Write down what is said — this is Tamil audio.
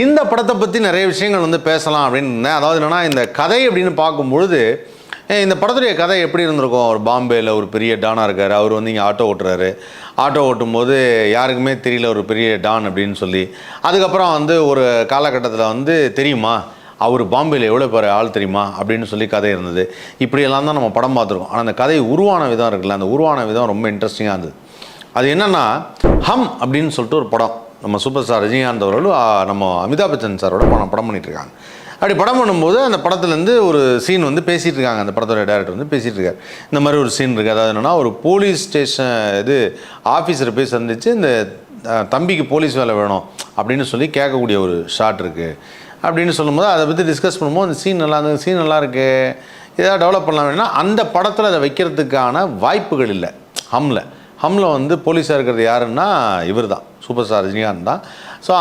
இந்த படத்தை பற்றி நிறைய விஷயங்கள் வந்து பேசலாம் அப்படின்னு இருந்தேன். அதாவது என்னென்னா இந்த கதை அப்படின்னு பார்க்கும்பொழுது இந்த படத்துடைய கதை எப்படி இருந்திருக்கும்? ஒரு பாம்பேயில் ஒரு பெரிய டானாக இருக்கார். அவர் வந்து இங்கே ஆட்டோ ஓட்டுறாரு. ஆட்டோ ஓட்டும்போது யாருக்குமே தெரியல ஒரு பெரிய டான் அப்படின்னு சொல்லி. அதுக்கப்புறம் வந்து ஒரு காலகட்டத்தில் வந்து தெரியுமா? அவர் பாம்பேயில் எவ்வளோ பேர் ஆள் தெரியுமா? அப்படின்னு சொல்லி கதை இருந்தது. இப்படியெல்லாம் தான் நம்ம படம் பார்த்துருக்கோம். ஆனால் அந்த கதை உருவான விதம் இருக்குல்ல அந்த உருவான விதம் ரொம்ப இன்ட்ரெஸ்டிங்காக இருந்தது. அது என்னென்னா ஹம் அப்படின்னு சொல்லிட்டு ஒரு படம். நம்ம சூப்பர் ஸ்டார் ரஜினிகாந்த் அவர்களும் நம்ம அமிதாப் பச்சன் சாரோட படம் படம் பண்ணிட்டு இருக்காங்க அப்படி படம் பண்ணும்போது அந்த படத்துலேருந்து ஒரு சீன் வந்து பேசிகிட்டு இருக்காங்க அந்த படத்தோட டேரக்டர் வந்து பேசிகிட்டு இருக்காரு இந்த மாதிரி ஒரு சீன் இருக்குது அதாவது என்னென்னா ஒரு போலீஸ் ஸ்டேஷன் இது ஆஃபீஸரை போய் சந்திச்சு இந்த தம்பிக்கு போலீஸ் வேலை வேணும் அப்படின்னு சொல்லி கேட்கக்கூடிய ஒரு ஷாட் இருக்குது அப்படின்னு சொல்லும்போது அதை பற்றி டிஸ்கஸ் பண்ணும்போது அந்த சீன் நல்லா இருந்தது. சீன் நல்லா இருக்குது ஏதாவது டெவலப் பண்ணலாம் வேணும்னா அந்த படத்தில் அதை வைக்கிறதுக்கான வாய்ப்புகள் இல்லை. ஹம்ல. ஹம்ல வந்து போலீஸாக இருக்கிறது யாருன்னா இவர் தான் சூப்பர் ஸ்டார் ரஜினிகாந்த் தான் ஸோ